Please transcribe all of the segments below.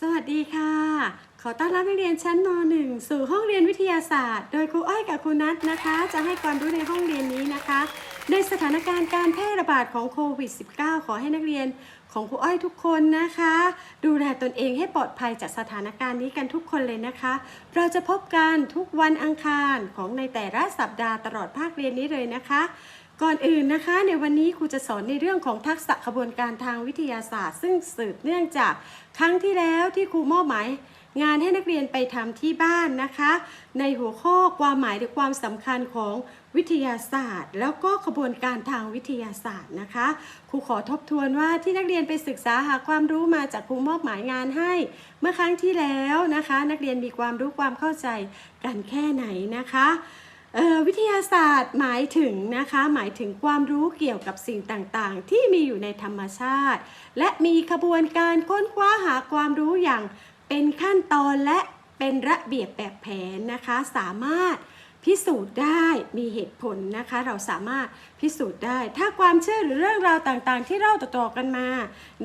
สวัสดีค่ะ ขอต้อนรับนักเรียนชั้นม .1 สู่ห้องเรียนวิทยาศาสตร์ โดยครูอ้อยกับครูนัทนะคะ จะให้ความรู้ในห้องเรียนนี้นะคะ ในสถานการณ์การแพร่ระบาดของโควิด -19 ขอให้นักเรียนของครูอ้อยทุกคนนะคะ ดูแลตนเองให้ปลอดภัยจากสถานการณ์นี้กันทุกคนเลยนะคะ เราจะพบกันทุกวันอังคารของในแต่ละสัปดาห์ตลอดภาคเรียนนี้เลยนะคะ ก่อนอื่นนะคะในวันนี้ครูจะสอนในเรื่องของทักษะขบวนการทางวิทยาศาสตร์ ซึ่งสืบเนื่องจากครั้งที่แล้วที่ครูมอบหมายงานให้นักเรียนไปทำที่บ้านนะคะ ในหัวข้อความหมายหรือความสำคัญของวิทยาศาสตร์ แล้วก็ขบวนการทางวิทยาศาสตร์นะคะครูขอทบทวนว่าที่นักเรียนไปศึกษาหาความรู้มาจากครูมอบหมายงานให้ เมื่อครั้งที่แล้วนะคะ นักเรียนมีความรู้ความเข้าใจกันแค่ไหนนะคะ วิทยาศาสตร์หมายถึงนะคะหมายถึงความรู้เกี่ยวกับสิ่งต่างๆ ที่มีอยู่ในธรรมชาติ และมีขบวนการค้นคว้าหาความรู้อย่างเป็นขั้นตอนและเป็นระเบียบแบบแผนนะคะ สามารถพิสูจน์ได้มีเหตุผลนะคะ เราสามารถพิสูจน์ได้ ถ้าความเชื่อหรือเรื่องราวต่างๆ ที่เล่าต่อๆกันมา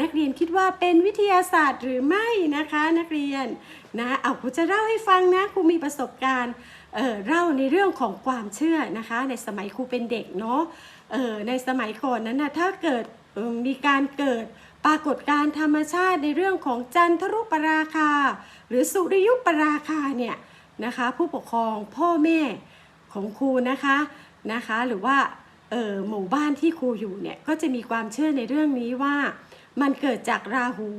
นักเรียนคิดว่าเป็นวิทยาศาสตร์หรือไม่นะคะ นักเรียนนะเอาครูจะเล่าให้ฟังนะครูมีประสบการณ์ เเล่าในเรื่องของความเชื่อนะคะ ในสมัยครูเป็นเด็กเนาะในสมัยก่อนนั้นนะถ้าเกิดมีการเกิดปรากฏการธรรมชาติในเรื่องของจันทรุปราคา หรือสุริยุปราคาเนี่ยนะคะผู้ปกครองพ่อแม่ของครูนะคะนะคะหรือว่าหมู่บ้านที่ครูอยู่เนี่ยก็จะมีความเชื่อในเรื่องนี้ว่า มันเกิดจากราหู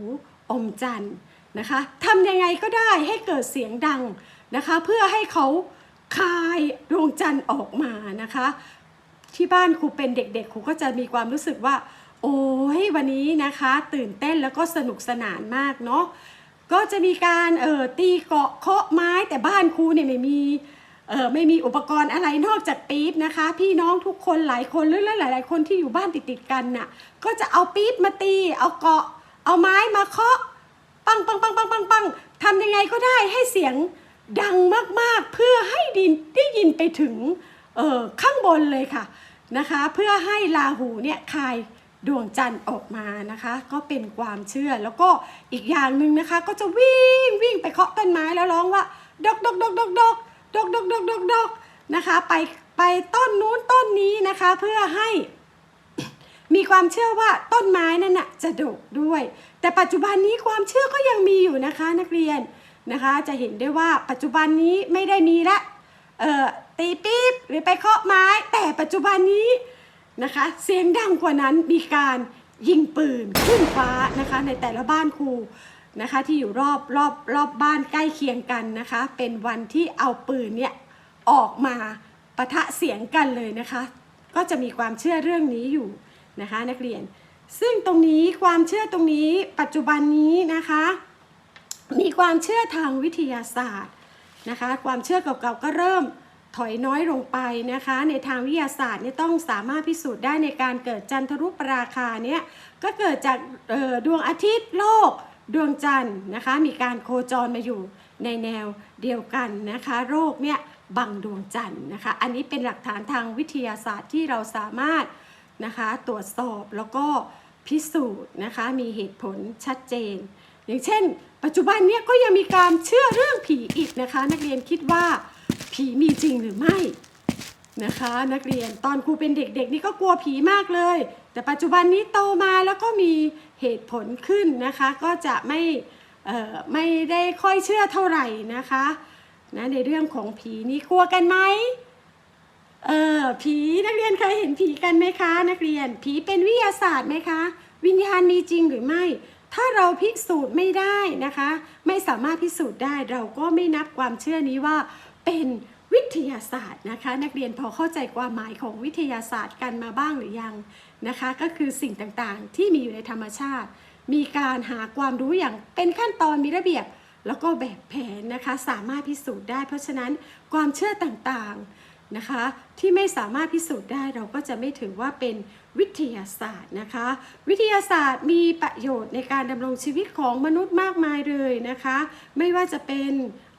อมจันทร์นะคะทำยังไงก็ได้ให้เกิดเสียงดังนะคะ เพื่อให้เขา คายดวงจันทร์ออกมานะคะ ที่บ้านครูเป็นเด็กๆครูก็จะมีความรู้สึกว่า โอ้ยวันนี้นะคะ ตื่นเต้นแล้วก็สนุกสนานมากเนาะก็จะมีการเอ่อตีเกาะเคาะไม้แต่บ้านครูเนี่ยไม่มีเออไม่มีอุปกรณ์อะไรนอกจากปี๊บนะคะ พี่น้องทุกคนหลายคนหรือหลาย ๆ คนที่อยู่บ้านติดๆกันน่ะ ก็จะเอาปี๊บมาตี เอาเกาะ เอาไม้มาเคาะ ปังปังปังปังปังปังทำยังไงก็ได้ให้เสียง ดังมากๆเพื่อให้ดินได้ยินไปถึงเออข้างบนเลยค่ะนะคะ เพื่อให้ลาหูเนี่ยคายดวงจันทร์ออกมานะคะ ก็เป็นความเชื่อแล้วก็อีกอย่างหนึ่งนะคะ ก็จะวิ่งวิ่งไปเคาะต้นไม้แล้วร้องว่าดกดกดกดกดกดกดกดกดกดกนะคะ ไปไปต้นนู้นต้นนี้นะคะ เพื่อให้ มีความเชื่อว่าต้นไม้นั่นน่ะจะดกด้วย แต่ปัจจุบันนี้ความเชื่อก็ยังมีอยู่นะคะ นักเรียน นะคะจะเห็นได้ว่าปัจจุบันนี้ไม่ได้มีละตีปี๊บหรือไปเคาะไม้ แต่ปัจจุบันนี้นะคะเสียงดังกว่านั้นมีการยิงปืนขึ้นฟ้านะคะในแต่ละบ้านครูนะคะที่อยู่รอบรอบรอบบ้านใกล้เคียงกันนะคะ เป็นวันที่เอาปืนเนี่ยออกมาปะทะเสียงกันเลยนะคะ ก็จะมีความเชื่อเรื่องนี้อยู่นะคะนักเรียน ซึ่งตรงนี้ความเชื่อตรงนี้ปัจจุบันนี้นะคะ มีความเชื่อทางวิทยาศาสตร์นะคะ ความเชื่อเก่าๆก็เริ่มถอยน้อยลงไปนะคะ ในทางวิทยาศาสตร์เนี่ยต้องสามารถพิสูจน์ได้ในการเกิดจันทรุปราคาเนี่ยก็เกิดจากออดวงอาทิตย์โลก ดวงจันทร์นะคะ มีการโคจรมาอยู่ในแนวเดียวกันนะคะโรคเนี่ยบังดวงจันทร์นะคะ อันนี้เป็นหลักฐานทางวิทยาศาสตร์ที่เราสามารถนะคะตรวจสอบแล้วก็พิสูจน์นะคะมีเหตุผลชัดเจน อย่างเช่น ปัจจุบันเนี้ยก็ยังมีการเชื่อเรื่องผีอีกนะคะ นักเรียนคิดว่าผีมีจริงหรือไม่นะคะ นักเรียนตอนครูเป็นเด็กๆนี่ก็กลัวผีมากเลย แต่ปัจจุบันนี้โตมาแล้วก็มีเหตุผลขึ้นนะคะ ก็จะไม่ไม่ได้ค่อยเชื่อเท่าไหร่นะคะนะในเรื่องของผีนี่กลัวกันไหมเออผีนักเรียนเคยเห็นผีกันไหมคะ นักเรียนผีเป็นวิทยาศาสตร์ไหมคะ วิญญาณมีจริงหรือไม่ ถ้าเราพิสูจน์ไม่ได้นะคะ ไม่สามารถพิสูจน์ได้เราก็ไม่นับความเชื่อนี้ว่าเป็นวิทยาศาสตร์นะคะ นักเรียนพอเข้าใจความหมายของวิทยาศาสตร์กันมาบ้างหรือยังนะคะ ก็คือสิ่งต่างๆ ที่มีอยู่ในธรรมชาติ มีการหาความรู้อย่างเป็นขั้นตอนมีระเบียบ แล้วก็แบบแผนนะคะสามารถพิสูจน์ได้ เพราะฉะนั้นความเชื่อต่างๆนะคะ ที่ไม่สามารถพิสูจน์ได้เราก็จะไม่ถือว่าเป็น วิทยาศาสตร์นะคะ วิทยาศาสตร์มีประโยชน์ในการดำรงชีวิตของมนุษย์มากมายเลยนะคะ ไม่ว่าจะเป็น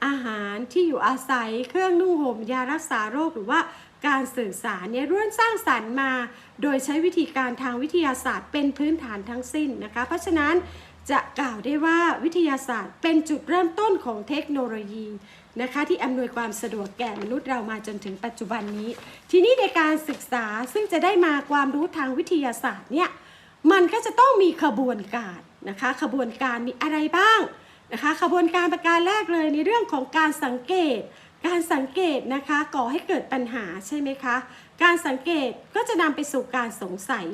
อาหารที่อยู่อาศัยเครื่องนุ่งห่มยารักษาโรคหรือว่าการสื่อสารเนี่ยร่วนสร้างสรรค์มา โดยใช้วิธีการทางวิทยาศาสตร์เป็นพื้นฐานทั้งสิ้นนะคะ เพราะฉะนั้นจะกล่าวได้ว่าวิทยาศาสตร์เป็นจุดเริ่มต้นของเทคโนโลยี นะคะที่อำนวยความสะดวกแก่มนุษย์เรามาจนถึงปัจจุบันนี้ ทีนี้ในการศึกษาซึ่งจะได้มาความรู้ทางวิทยาศาสตร์เนี่ยมันก็จะต้องมีขบวนการนะคะขบวนการมีอะไรบ้างนะคะขบวนการประการแรกเลยในเรื่องของการสังเกต การสังเกตนะคะก่อให้เกิดปัญหาใช่ไหมคะการสังเกตก็จะนำไปสู่การสงสัย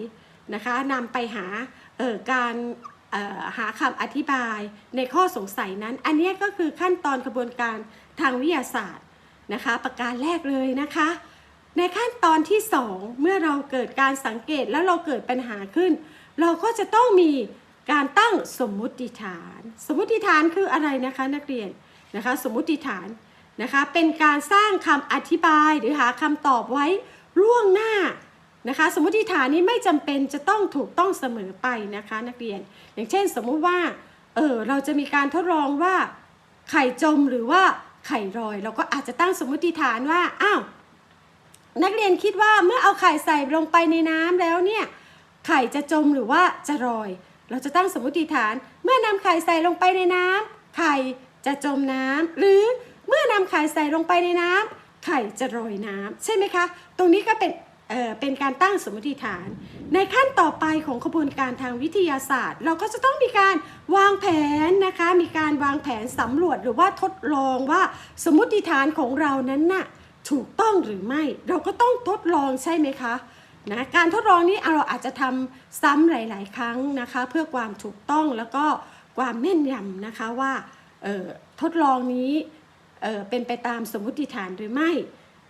นะคะนำไปหาเอ่อการหาคำอธิบายในข้อสงสัยนั้น อันนี้ก็คือขั้นตอนกระบวนการ ทางวิทยาศาสตร์นะคะ ประการแรกเลยนะคะ ในขั้นตอนที่ 2 เมื่อเราเกิดการสังเกตแล้วเราเกิดปัญหาขึ้น เราก็จะต้องมีการตั้งสมมุติฐาน สมมุติฐานคืออะไรนะคะนักเรียนนะคะสมมุติฐานนะคะเป็นการสร้างคำอธิบายหรือหาคำตอบไว้ล่วงหน้านะคะสมมติฐานนี้ไม่จำเป็นจะต้องถูกต้องเสมอไปนะคะนักเรียน อย่างเช่นสมมุติว่าเออเราจะมีการทดลองว่าไข่จมหรือว่า ไข่รอย เราก็อาจจะตั้งสมมติฐานว่าอ้าวนักเรียนคิดว่าเมื่อเอาไข่ใส่ลงไปในน้ำแล้วเนี่ยไข่จะจมหรือว่าจะลอย เราจะตั้งสมมติฐาน เมื่อนำไข่ใส่ลงไปในน้ำไข่จะจมน้ำหรือเมื่อนำไข่ใส่ลงไปในน้ำไข่จะลอยน้ำใช่ไหมคะ ตรงนี้ก็เป็น เเป็นการตั้งสมมติฐาน ในขั้นต่อไปของขบวนการทางวิทยาศาสตร์ เราก็จะต้องมีการวางแผนนะคะ มีการวางแผนสำรวจหรือว่าทดลองว่าสมมติฐานของเรานั้นน่ะถูกต้องหรือไม่ เราก็ต้องทดลองใช่ไหมคะนะการทดลองนี้เราอาจจะทำซ้ำหลาย ๆ ครั้งนะคะ เพื่อความถูกต้องแล้วก็ความแม่นยำนะคะว่าทดลองนี้เเป็นไปตามสมมติฐานหรือไม่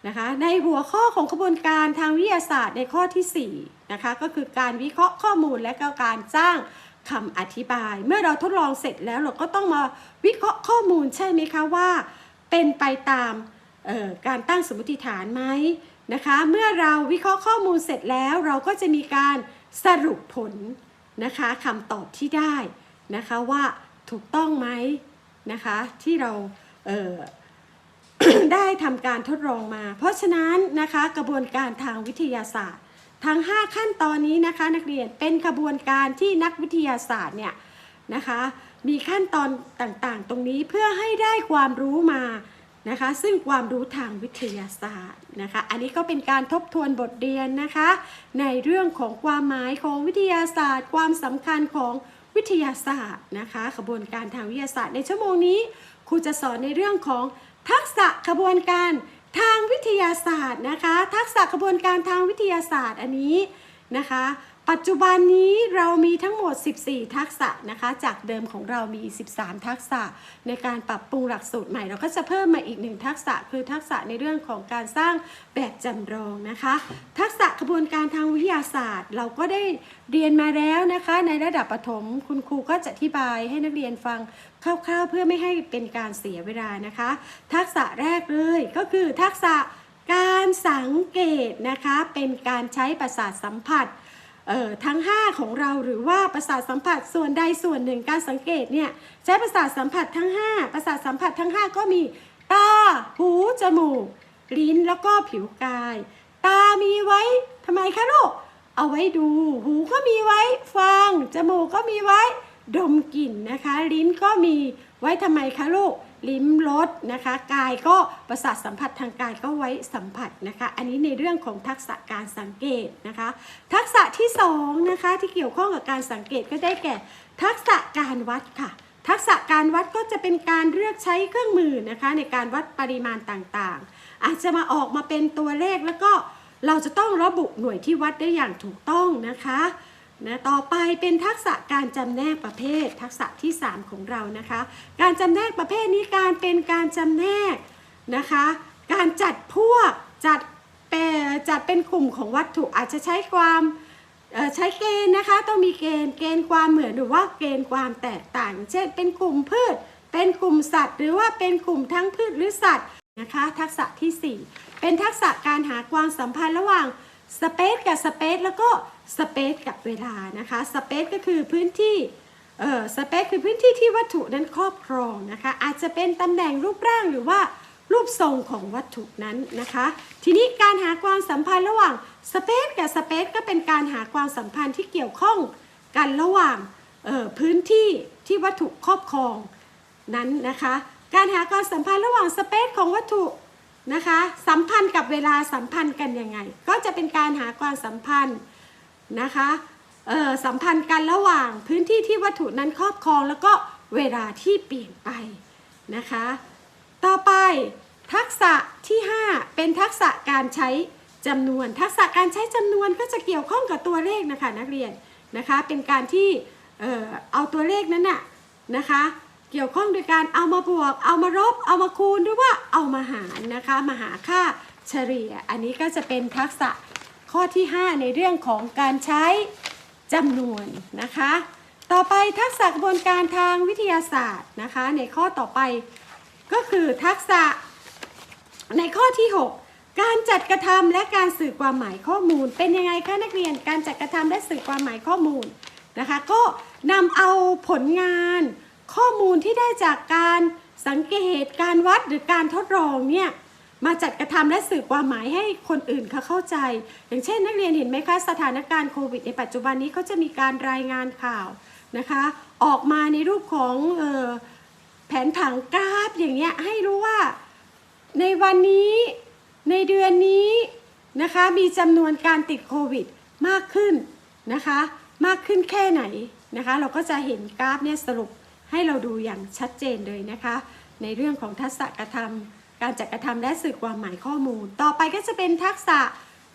นะคะในหัวข้อของกระบวนการทางวิทยาศาสตร์ในข้อที่4นะคะก็คือการวิเคราะห์ข้อมูลและก็การสร้างคำอธิบาย เมื่อเราทดลองเสร็จแล้วเราก็ต้องมาวิเคราะห์ข้อมูลใช่ไหมคะว่า เป็นไปตามการตั้งสมมติฐานไหมนะคะเมื่อเราวิเคราะห์ข้อมูลเสร็จแล้ว เราก็จะมีการสรุปผลนะคะคำตอบที่ได้นะคะว่าถูกต้องไหมนะคะที่เราเได้ทำการทดลองมา เพราะฉะนั้นนะคะกระบวนการทางวิทยาศาสตร์ ทั้ง 5 ขั้นตอนนี้นะคะ นักเรียนเป็นกระบวนการที่นักวิทยาศาสตร์เนี่ยนะคะมีขั้นตอนต่างๆ ตรงนี้เพื่อให้ได้ความรู้มานะคะซึ่งความรู้ทางวิทยาศาสตร์นะคะอันนี้ก็เป็นการทบทวนบทเรียนนะคะในเรื่องของความหมายของวิทยาศาสตร์ ความสำคัญของวิทยาศาสตร์นะคะกระบวนการทางวิทยาศาสตร์ในชั่วโมงนี้ครูจะสอนในเรื่องของ ทักษะกระบวนการทางวิทยาศาสตร์นะคะ ทักษะกระบวนการทางวิทยาศาสตร์อันนี้นะคะ ปัจจุบันนี้เรามีทั้งหมด 14 ทักษะนะคะ จากเดิมของเรามี 13 ทักษะ ในการปรับปรุงหลักสูตรใหม่ เราก็จะเพิ่มมาอีกหนึ่งทักษะคือทักษะในเรื่องของการสร้างแบบจำลองนะคะ ทักษะกระบวนการทางวิทยาศาสตร์ เราก็ได้เรียนมาแล้วนะคะ ในระดับประถมคุณครูก็จะอธิบายให้นักเรียนฟังคร่าวๆ เพื่อไม่ให้เป็นการเสียเวลานะคะ ทักษะแรกเลยก็คือทักษะการสังเกตนะคะเป็นการใช้ประสาทสัมผัส ทั้ง 5 ของเราหรือว่าประสาทสัมผัสส่วนใดส่วนหนึ่งการสังเกตเนี่ยใช้ประสาทสัมผัสทั้ง 5 ประสาทสัมผัสทั้ง 5 ก็มีตาหูจมูก ลิ้นแล้วก็ผิวกาย ตามีไว้ทำไมคะลูกเอาไว้ดู หูก็มีไว้ ฟัง จมูกก็มีไว้ ดมกลิ่นนะคะ ลิ้นก็มีไว้ทำไมคะลูก ลิ้มรสนะคะกายก็ประสาทสัมผัสทางกายก็ไว้สัมผัสนะคะ อันนี้ในเรื่องของทักษะการสังเกตนะคะ ทักษะที่สองนะคะที่เกี่ยวข้องกับการสังเกตก็ได้แก่ ทักษะการวัดค่ะ ทักษะการวัดก็จะเป็นการเลือกใช้เครื่องมือนะคะในการวัดปริมาณต่างๆ อาจจะมาออกมาเป็นตัวเลขแล้วก็เราจะต้องระบุหน่วยที่วัดได้อย่างถูกต้องนะคะ นะต่อไปเป็นทักษะการจำแนกประเภท ทักษะที่ 3 ของเรานะคะ การจำแนกประเภทนี้การเป็นการจำแนกนะคะ การจัดพวกจัดเปจัดเป็นกลุ่มของวัตถุอาจจะใช้ความใช้เกณฑ์นะคะ ต้องมีเกณฑ์เกณฑ์ความเหมือนหรือว่าเกณฑ์ความแตกต่าง เช่น เป็นกลุ่มพืช เป็นกลุ่มสัตว์ หรือว่าเป็นกลุ่มทั้งพืชหรือสัตว์นะคะ ทักษะทีสี่4 เป็นทักษะการหาความสัมพันธ์ระหว่างสเปซกับสเปซแล้วก็ สเปซกับเวลานะคะสเปซก็คือพื้นที่เออสเปซคือพื้นที่ที่วัตถุนั้นครอบครองนะคะอาจจะเป็นตำแหน่งรูปร่างหรือว่ารูปทรงของวัตถุนั้นนะคะ ทีนี้การหาความสัมพันธ์ระหว่างสเปซกับสเปซก็เป็นการหาความสัมพันธ์ที่เกี่ยวข้องกันระหว่างเอ่อพื้นที่ที่วัตถุครอบครองนั้นนะคะ การหาความสัมพันธ์ระหว่างสเปซของวัตถุนะคะสัมพันธ์กับเวลาสัมพันธ์กันยังไง ก็จะเป็นการหาความสัมพันธ์ นะคะสัมพันธ์กันระหว่างพื้นที่ที่วัตถุนั้นครอบครองแล้วก็เวลาที่เปลี่ยนไปนะคะ ต่อไปทักษะที่ 5 เป็นทักษะการใช้จำนวน ทักษะการใช้จำนวนก็จะเกี่ยวข้องกับตัวเลขนะคะนักเรียนนะคะ เป็นการที่เออเอาตัวเลขนั้นน่ะนะคะ เกี่ยวข้องโดยการเอามาบวก เอามารบเอามาคูณหรือว่าเอามาหารนะคะมาหาค่าเฉลี่ย อันนี้ก็จะเป็นทักษะ ข้อที่ 5 ในเรื่องของการใช้จำนวนนะคะ ต่อไปทักษะกระบวนการทางวิทยาศาสตร์นะคะ ในข้อต่อไปก็คือทักษะในข้อที่ 6 การจัดกระทำและการสื่อความหมายข้อมูล เป็นยังไงคะนักเรียนการจัดกระทำและสื่อความหมายข้อมูลนะคะ ก็นำเอาผลงานข้อมูลที่ได้จากการสังเกตการวัดหรือการทดลองเนี่ย มาจัดกระทำและสื่อความหมายให้คนอื่นเขาเข้าใจ อย่างเช่น นักเรียนเห็นไหมคะสถานการณ์โควิดในปัจจุบันนี้เขาจะมีการรายงานข่าวนะคะ ออกมาในรูปของออแผนผังกราฟอย่างเงี้ยให้รู้ว่าในวันนี้ในเดือนนี้นะคะมีจำนวนการติดโควิดมากขึ้นนะคะมากขึ้นแค่ไหนนะคะ เราก็จะเห็นกราฟเนี่ยสรุปให้เราดูอย่างชัดเจนเลยนะคะ ในเรื่องของทักษะกระทำ การจัดกระทำและสื่อความหมายข้อมูล ต่อไปก็จะเป็นทักษะ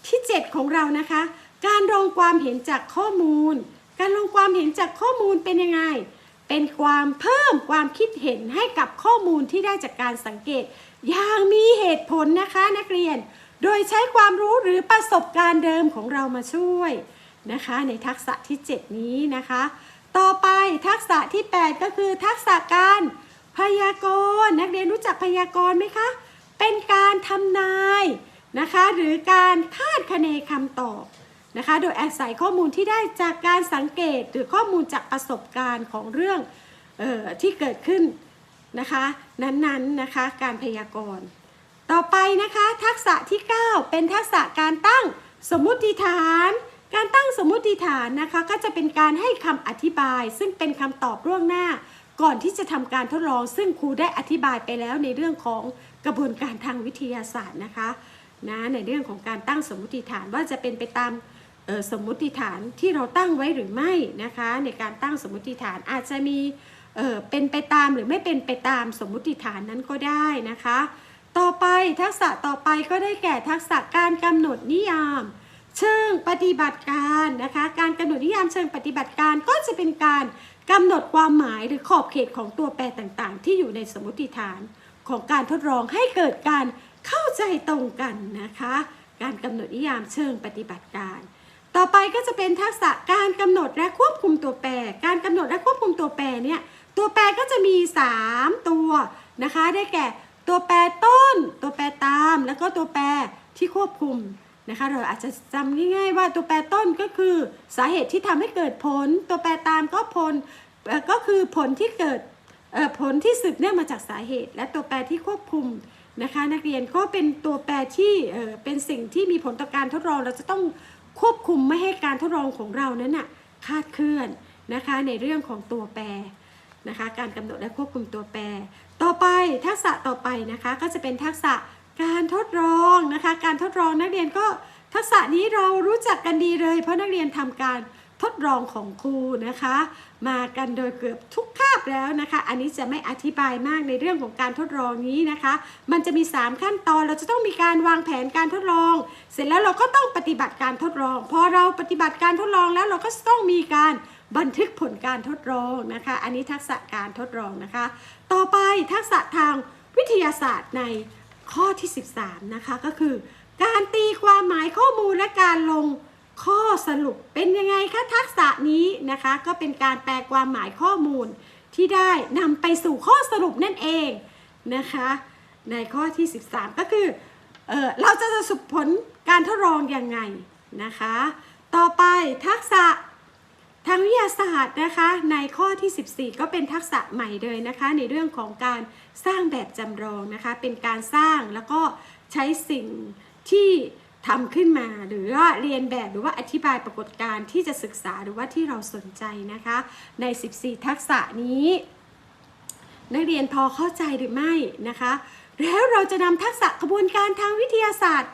ที่ 7 ของเรานะคะ การลงความเห็นจากข้อมูล การลงความเห็นจากข้อมูลเป็นยังไง เป็นความเพิ่มความคิดเห็นให้กับข้อมูลที่ได้จากการสังเกต อย่างมีเหตุผลนะคะนักเรียน โดยใช้ความรู้หรือประสบการณ์เดิมของเรามาช่วยนะคะ ในทักษะที่ 7 นี้นะคะ ต่อไปทักษะที่ 8 ก็คือทักษะการ พยากรณ์นักเรียนรู้จักพยากรณ์ไหมคะ เป็นการทำนายนะคะ หรือการคาดคะเนคำตอบนะคะ โดยอาศัยข้อมูลที่ได้จากการสังเกตหรือข้อมูลจากประสบการณ์ของเรื่องออที่เกิดขึ้นนะคะ นั้นๆนนะคะการพยากรณ์ต่อไปนะคะทักษะที่ 9 เป็นทักษะการตั้งสมมุติฐาน การตั้งสมมุติฐานนะคะก็จะเป็นการให้คำอธิบาย ซึ่งเป็นคำตอบล่วงหน้า ก่อนที่จะทำการทดลอง ซึ่งครูได้อธิบายไปแล้วในเรื่องของกระบวนการทางวิทยาศาสตร์นะคะนะในเรื่องของการตั้งสมมติฐานว่าจะเป็นไปตามสมมติฐานที่เราตั้งไว้หรือไม่นะคะ ในการตั้งสมมติฐานอาจจะมีเป็นไปตามหรือไม่เป็นไปตามสมมติฐานนั้นก็ได้นะคะ ต่อไปทักษะต่อไปก็ได้แก่ทักษะการกำหนดนิยาม เชิงปฏิบัติการนะคะ การกำหนดนิยามเชิงปฏิบัติการก็จะเป็นการ กำหนดความหมายหรือขอบเขตของตัวแปรต่างๆ ที่อยู่ในสมมติฐานของการทดลองให้เกิดการเข้าใจตรงกันนะคะ การกำหนดนิยามเชิงปฏิบัติการ ต่อไปก็จะเป็นทักษะการกำหนดและควบคุมตัวแปร การกำหนดและควบคุมตัวแปรเนี่ยตัวแปรก็จะมี 3 ตัวนะคะ ได้แก่ตัวแปรต้น ตัวแปรตาม แล้วก็ตัวแปรที่ควบคุม นะคะเราอาจจะจำง่ายๆว่าตัวแปรต้นก็คือสาเหตุที่ทำให้เกิดผล ตัวแปรตามก็ผลก็คือผลที่เกิดผลที่สืบเนื่องมาจากสาเหตุ และตัวแปรที่ควบคุมนะคะ นักเรียนก็เป็นตัวแปรที่เป็นสิ่งที่มีผลต่อการทดลอง เราจะต้องควบคุมไม่ให้การทดลองของเรานั้นน่ะคาดเคลื่อนนะคะในเรื่องของตัวแปรนะคะ การกำหนดและควบคุมตัวแปร ต่อไปทักษะต่อไปนะคะก็จะเป็นทักษะ การทดลองนะคะ การทดลองนักเรียนก็ทักษะนี้เรารู้จักกันดีเลย เพราะนักเรียนทำการทดลองของครูนะคะ มากันโดยเกือบทุกคาบแล้วนะคะ อันนี้จะไม่อธิบายมากในเรื่องของการทดลองนี้นะคะ มันจะมี 3 ขั้นตอนเราจะต้องมีการวางแผนการทดลอง เสร็จแล้วเราก็ต้องปฏิบัติการทดลอง พอเราปฏิบัติการทดลองแล้วเราก็ต้องมีการบันทึกผลการทดลองนะคะ อันนี้ทักษะการทดลองนะคะ ต่อไปทักษะทางวิทยาศาสตร์ใน ข้อที่ 13 นะคะก็คือ การตีความหมายข้อมูลและการลงข้อสรุปเป็นยังไงคะทักษะนี้นะคะ ก็เป็นการแปลความหมายข้อมูลที่ได้นำไปสู่ข้อสรุปนั่นเองนะคะ ในข้อที่ 13 ก็คือเออเราจะสรุปผลการทดลองยังไงนะคะ ต่อไปทักษะทางวิทยาศาสตร์นะคะ ในข้อที่ 14 ก็เป็นทักษะใหม่เลยนะคะ ในเรื่องของการ สร้างแบบจำลองนะคะ เป็นการสร้างแล้วก็ใช้สิ่งที่ทำขึ้นมาหรือว่าเรียนแบบหรือว่าอธิบายปรากฏการณ์ที่จะศึกษาหรือว่าที่เราสนใจนะคะ ใน 14 ทักษะนี้ นักเรียนพอเข้าใจหรือไม่นะคะ แล้วเราจะนำทักษะกระบวนการทางวิทยาศาสตร์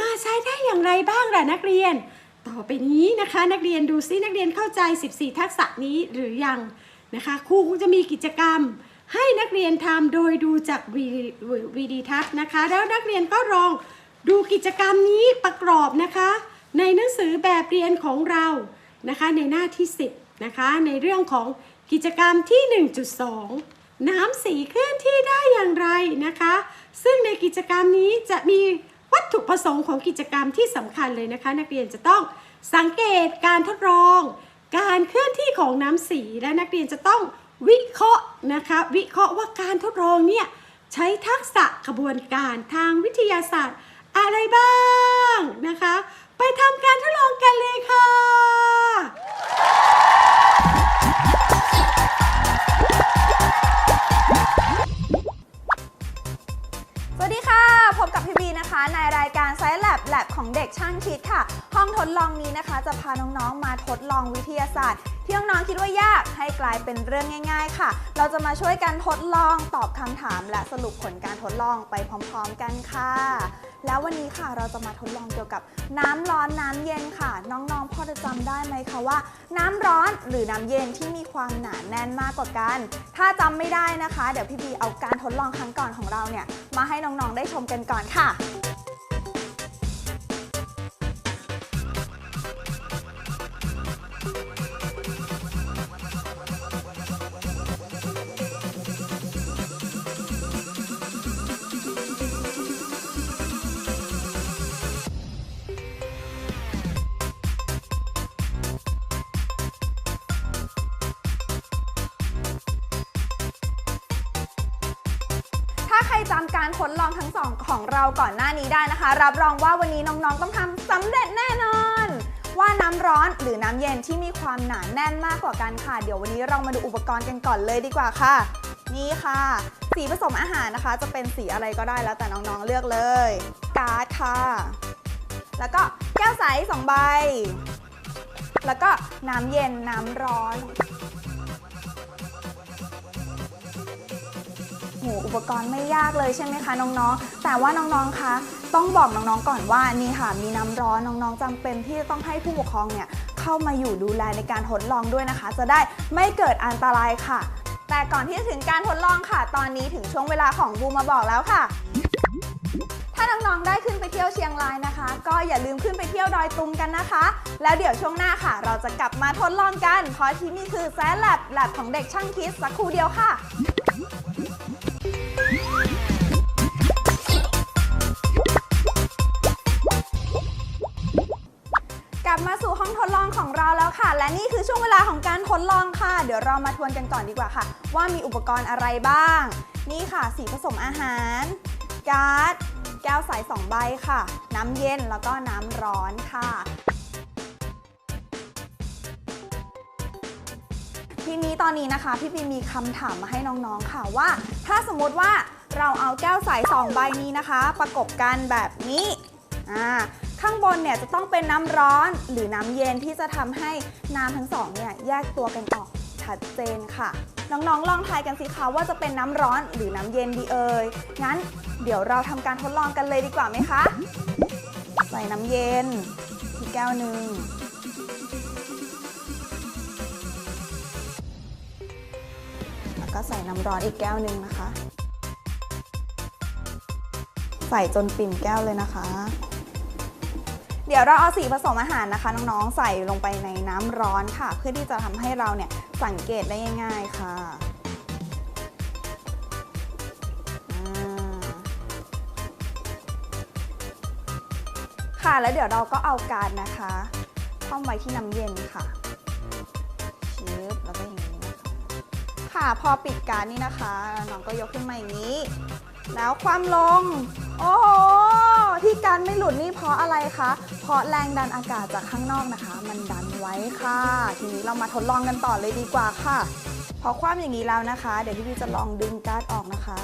มาใช้ได้อย่างไรบ้างล่ะนักเรียน ต่อไปนี้นะคะ นักเรียนดูซินักเรียนเข้าใจ 14 ทักษะนี้หรือยังนะคะครูคงจะมีกิจกรรม ให้นักเรียนทำโดยดูจากวีดีทัศน์นะคะ แล้วนักเรียนก็ลองดูกิจกรรมนี้ประกอบนะคะ ในหนังสือแบบเรียนของเรานะคะในหน้าที่ 10นะคะในเรื่องของกิจกรรมที่ 1.2 น้ำสีเคลื่อนที่ได้อย่างไรนะคะ ซึ่งในกิจกรรมนี้จะมีวัตถุประสงค์ของกิจกรรมที่สำคัญเลยนะคะ นักเรียนจะต้องสังเกตการทดลอง การเคลื่อนที่ของน้ำสีและนักเรียนจะต้อง วิเคราะห์นะคะวิเคราะห์ว่าการทดลองเนี่ยใช้ทักษะกระบวนการทางวิทยาศาสตร์อะไรบ้างนะคะ ไปทำการทดลองกันเลยค่ะ สวัสดีค่ะ พบกับพี่บีนะคะ ในรายการ Science Lab Lab ของเด็กช่างคิดค่ะ ห้องทดลองนี้นะคะ จะพาน้องๆมาทดลองวิทยาศาสตร์ที่น้องๆคิดว่ายากให้กลายเป็นเรื่องง่าย ๆ ค่ะ เราจะมาช่วยกันทดลองตอบคำถาม และสรุปผลการทดลองไปพร้อม ๆ กันค่ะ แล้ววันนี้ค่ะเราจะมาทดลองเกี่ยวกับน้ำร้อนน้ำเย็นค่ะ น้องๆพอจะจำได้ไหมคะว่า น้ำร้อนหรือน้ำเย็นที่มีความหนาแน่นมากกว่ากัน ถ้าจำไม่ได้นะคะ เดี๋ยวพี่บีเอาการทดลองครั้งก่อนของเราเนี่ยมาให้น้องๆได้ชมกันก่อนค่ะ ของเราก่อนหน้านี้ได้นะคะ รับรองว่าวันนี้น้องๆต้องทำสำเร็จแน่นอน ว่าน้ำร้อนหรือน้ำเย็นที่มีความหนาแน่นมากกว่ากันค่ะ เดี๋ยววันนี้เรามาดูอุปกรณ์กันก่อนเลยดีกว่าค่ะ นี่ค่ะ สีผสมอาหารนะคะ จะเป็นสีอะไรก็ได้แล้วแต่น้องๆเลือกเลย การ์ดค่ะ แล้วก็แก้วใสสองใบ แล้วก็น้ำเย็นน้ำร้อน โหอุปกรณ์ไม่ยากเลยใช่ไหมคะน้องๆ แต่ว่าน้องๆ คะ ต้องบอกน้องๆ ก่อนว่านี่ค่ะมีน้ำร้อนน้องๆจำเป็นที่จะต้องให้ผู้ปกครองเนี่ยเข้ามาอยู่ดูแลในการทดลองด้วยนะคะ จะได้ไม่เกิดอันตรายค่ะ แต่ก่อนที่จะถึงการทดลองค่ะ ตอนนี้ถึงช่วงเวลาของบูมมาบอกแล้วค่ะถ้าน้องๆ ได้ขึ้นไปเที่ยวเชียงรายนะคะ ก็อย่าลืมขึ้นไปเที่ยวดอยตุงกันนะคะ แล้วเดี๋ยวช่วงหน้าค่ะ เราจะกลับมาทดลองกัน เพราะที่นี่คือแซลแลบแลบของเด็กช่างคิดสักครู่เดียวค่ะ มาสู่ห้องทดลองของเราแล้วค่ะ และนี่คือช่วงเวลาของการทดลองค่ะ เดี๋ยวเรามาทวนกันก่อนดีกว่าค่ะ ว่ามีอุปกรณ์อะไรบ้าง นี่ค่ะ สีผสมอาหาร การ์ด แก้วใส2ใบค่ะ น้ำเย็นแล้วก็น้ำร้อนค่ะทีนี้ตอนนี้นะคะ พี่บีมีคำถามมาให้น้องๆค่ะว่า ถ้าสมมติว่าเราเอาแก้วใส2ใบนี้นะคะ ประกบกันแบบนี้อ่า ข้างบนเนี่ยจะต้องเป็นน้ำร้อนหรือน้ำเย็นที่จะทำให้น้ำทั้งสองเนี่ยแยกตัวกันออกชัดเจนค่ะ น้องๆ ลองทายกันสิคะว่าจะเป็นน้ำร้อนหรือน้ำเย็นดีเอ่ย งั้นเดี๋ยวเราทำการทดลองกันเลยดีกว่าไหมคะ ใส่น้ำเย็นที่แก้วหนึ่ง แล้วก็ใส่น้ำร้อนอีกแก้วหนึ่งนะคะ ใส่จนปิ่มแก้วเลยนะคะ เดี๋ยวเราเอาสีผสมอาหารนะคะ น้องๆ ใส่ลงไปในน้ำร้อนค่ะ เพื่อที่จะทำให้เราเนี่ยสังเกตได้ง่ายๆค่ะค่ะแล้วเดี๋ยวเราก็เอาการดนะคะคว่ำไว้ที่น้ำเย็นค่ะชิบแล้วก็อย่างนี้นะคะค่ะพอปิดการนี่นะคะน้องก็ยกขึ้นมาอย่างนี้ แล้วความลง โอ้โหที่การไม่หลุดนี่เพราะอะไรคะเพราะแรงดันอากาศจากข้างนอกนะคะ มันดันไว้ค่ะ ทีนี้เรามาทดลองกันต่อเลยดีกว่าค่ะ พอคว่ำอย่างนี้แล้วนะคะ เดี๋ยวพี่พี่จะลองดึงการ์ดออกนะคะ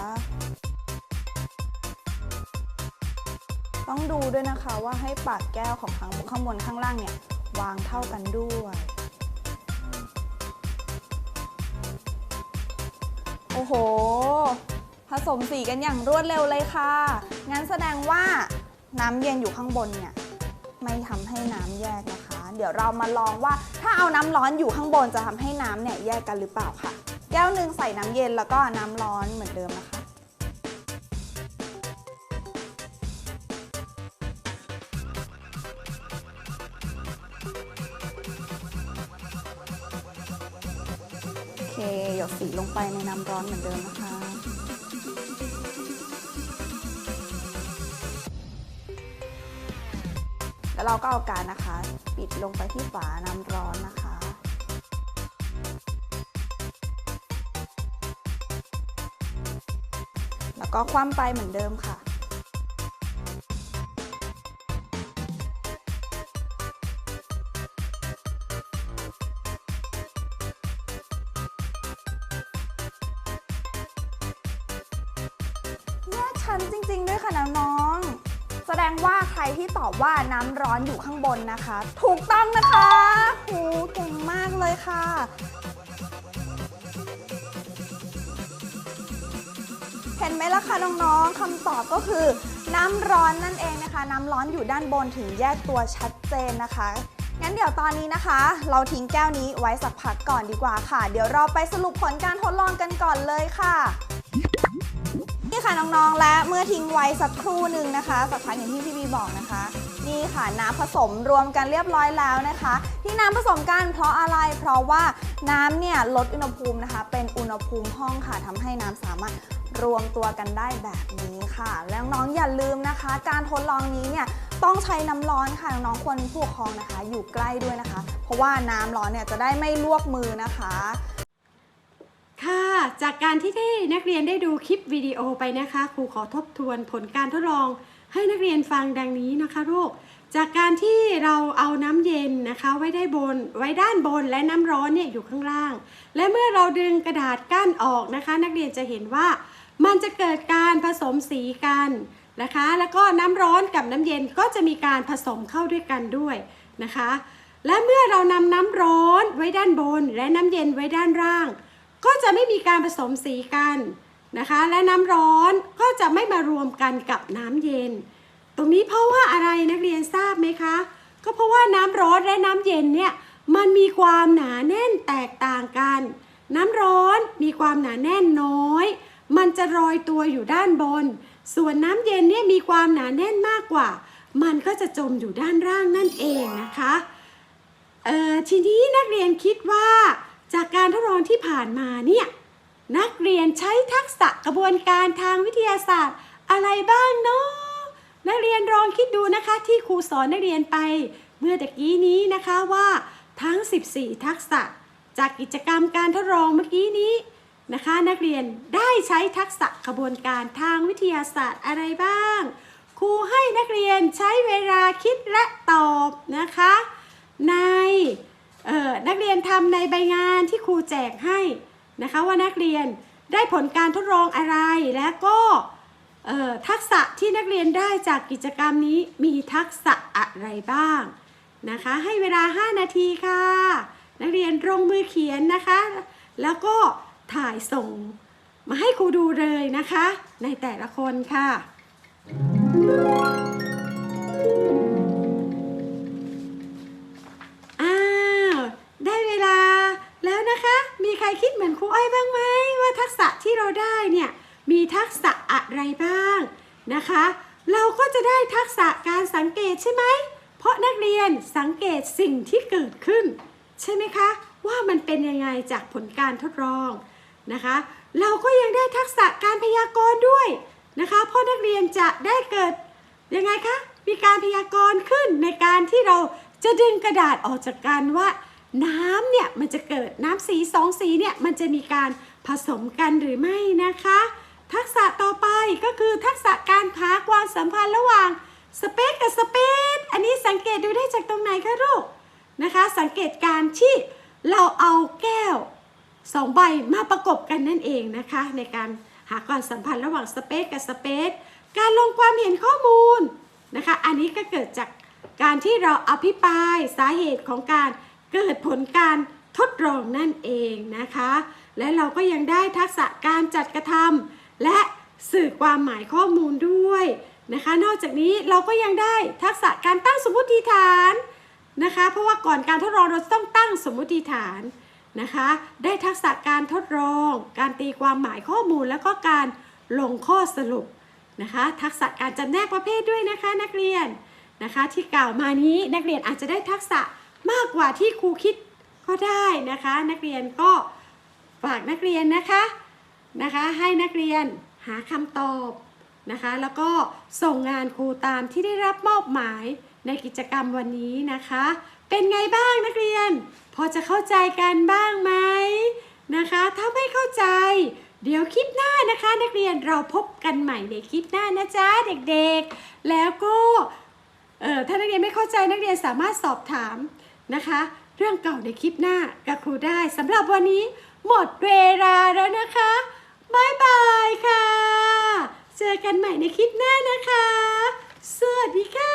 ต้องดูด้วยนะคะว่าให้ปากแก้วของข้างข้างบนข้างล่างเนี่ยวางเท่ากันด้วยโอ้โห ผสมสีกันอย่างรวดเร็วเลยค่ะ งั้นแสดงว่าน้ำเย็นอยู่ข้างบนเนี่ย ไม่ทำให้น้ำแยกนะคะ เดี๋ยวเรามาลองว่าถ้าเอาน้ำร้อนอยู่ข้างบนจะทำให้น้ำเนี่ยแยกกันหรือเปล่าค่ะ แก้วหนึ่งใส่น้ำเย็นแล้วก็น้ำร้อนเหมือนเดิมนะคะ โอเคหยดสีลงไปในน้ำร้อนเหมือนเดิมนะคะ แล้วเราก็เอาการนะคะ ปิดลงไปที่ฝาน้ำร้อนนะคะ แล้วก็คว่ำไปเหมือนเดิมค่ะ ที่ตอบว่าน้ำร้อนอยู่ข้างบนนะคะ ถูกต้องนะคะโหเก่งมากเลยค่ะ เห็นไหมล่ะคะน้องๆคำตอบก็คือ น้ำร้อนนั่นเองนะคะ น้ำร้อนอยู่ด้านบนถึงแยกตัวชัดเจนนะคะงั้นเดี๋ยวตอนนี้นะคะ เราทิ้งแก้วนี้ไว้สักพักก่อนดีกว่าค่ะ เดี๋ยวเราไปสรุปผลการทดลองกันก่อนเลยค่ะ นี่ค่ะน้องๆ และเมื่อทิ้งไว้สักครู่หนึ่งนะคะสักพักอย่างที่พี่บีบอกนะคะ นี่ค่ะน้ำผสมรวมกันเรียบร้อยแล้วนะคะ ที่น้ำผสมกันเพราะอะไร เพราะว่าน้ำเนี่ยลดอุณหภูมินะคะ เป็นอุณหภูมิห้องค่ะทำให้น้ำสามารถรวมตัวกันได้แบบนี้ค่ะ แล้วน้องอย่าลืมนะคะ การทดลองนี้เนี่ยต้องใช้น้ำร้อนค่ะน้องๆควรผู้ปกครองนะคะ อยู่ใกล้ด้วยนะคะ เพราะว่าน้ำร้อนเนี่ยจะได้ไม่ลวกมือนะคะ ค่ะ จากการที่ได้นักเรียนได้ดูคลิปวิดีโอไปนะคะ ครูขอทบทวนผลการทดลอง ให้นักเรียนฟังดังนี้นะคะลูก จากการที่เราเอาน้ำเย็นนะคะไว้ได้บนไว้ด้านบนและน้ำร้อนเนี่ยอยู่ข้างล่าง และเมื่อเราดึงกระดาษกั้นออกนะคะ นักเรียนจะเห็นว่ามันจะเกิดการผสมสีกันนะคะ แล้วก็น้ำร้อนกับน้ำเย็นก็จะมีการผสมเข้าด้วยกันด้วยนะคะ และเมื่อเรานำน้ำร้อนไว้ด้านบน และน้ำเย็นไว้ด้านล่าง ก็จะไม่มีการผสมสีกันนะคะ และน้ำร้อนก็จะไม่มารวมกันกับน้ำเย็น ตรงนี้เพราะว่าอะไรนักเรียนทราบไหมคะ ก็เพราะว่าน้ำร้อนและน้ำเย็นเนี่ยมันมีความหนาแน่นแตกต่างกัน น้ำร้อนมีความหนาแน่นน้อย มันจะลอยตัวอยู่ด้านบน ส่วนน้ำเย็นเนี่ยมีความหนาแน่นมากกว่า มันก็จะจมอยู่ด้านล่างนั่นเองนะคะ เออทีนี้นักเรียนคิดว่า จากการทดลองที่ผ่านมาเนี่ยนักเรียนใช้ทักษะกระบวนการทางวิทยาศาสตร์ อะไรบ้างเนาะนักเรียนลองคิดดูนะคะที่ครูสอนนักเรียนไป เมื่อตะกี้นี้นะคะว่าทั้ง 14 ทักษะ จากกิจกรรมการทดลองเมื่อกี้นี้นะคะ นักเรียนได้ใช้ทักษะกระบวนการทางวิทยาศาสตร์อะไรบ้าง ครูให้นักเรียนใช้เวลาคิดและตอบนะคะ ใน นักเรียนทำในใบงานที่ครูแจกให้นะคะว่านักเรียนได้ผลการทดลองอะไรและก็ทักษะที่นักเรียนได้จากกิจกรรมนี้มีทักษะอะไรบ้างนะคะ ให้เวลา 5 นาทีค่ะ นักเรียนลงมือเขียนนะคะ แล้วก็ถ่ายส่งมาให้ครูดูเลยนะคะ ในแต่ละคนค่ะ นะคะ เราก็จะได้ทักษะการสังเกตใช่ไหม เพราะนักเรียนสังเกตสิ่งที่เกิดขึ้น ใช่ไหมคะ ว่ามันเป็นยังไงจากผลการทดลองนะคะ เราก็ยังได้ทักษะการพยากรณ์ด้วยนะคะ เพราะนักเรียนจะได้เกิดยังไงคะ มีการพยากรณ์ขึ้นในการที่เราจะดึงกระดาษออกจากกันว่าน้ำเนี่ยมันจะเกิดน้ำสีสองสีเนี่ยมันจะมีการผสมกันหรือไม่นะคะ ทักษะต่อไปก็คือทักษะการหาความสัมพันธ์ระหว่างสเปซกับสเปซอันนี้สังเกตดูได้จากตรงไหนคะลูกนะคะ สังเกตการที่เราเอาแก้วสองใบมาประกบกันนั่นเองนะคะ ในการหาความสัมพันธ์ระหว่างสเปซกับสเปซการลงความเห็นข้อมูลนะคะ อันนี้ก็เกิดจากการที่เราอภิปรายสาเหตุของการเกิดผลการทดลองนั่นเองนะคะ และเราก็ยังได้ทักษะการจัดกระทำ และสื่อความหมายข้อมูลด้วยนะคะ นอกจากนี้เราก็ยังได้ทักษะการตั้งสมมติฐานนะคะ เพราะว่าก่อนการทดลองเราต้องตั้งสมมติฐานนะคะ ได้ทักษะการทดลอง การตีความหมายข้อมูล แล้วก็การลงข้อสรุปนะคะ ทักษะการจำแนกประเภทด้วยนะคะนักเรียนนะคะที่กล่าวมานี้นักเรียนอาจจะได้ทักษะมากกว่าที่ครูคิดก็ได้นะคะ นักเรียนก็ฝากนักเรียนนะคะ นะคะ ให้นักเรียนหาคำตอบนะคะ แล้วก็ส่งงานครูตามที่ได้รับมอบหมายในกิจกรรมวันนี้นะคะ เป็นไงบ้างนักเรียน พอจะเข้าใจกันบ้างไหมนะคะ ถ้าไม่เข้าใจ เดี๋ยวคลิปหน้านะคะ นักเรียนเราพบกันใหม่ในคลิปหน้านะจ๊ะเด็กๆ แล้วก็เอ่อถ้านักเรียนไม่เข้าใจนักเรียนสามารถสอบถามนะคะ เรื่องเก่าในคลิปหน้ากับครูได้สำหรับวันนี้ หมดเวลาแล้วนะคะ บายบายค่ะ เจอกันใหม่ในคลิปหน้านะคะ สวัสดีค่ะ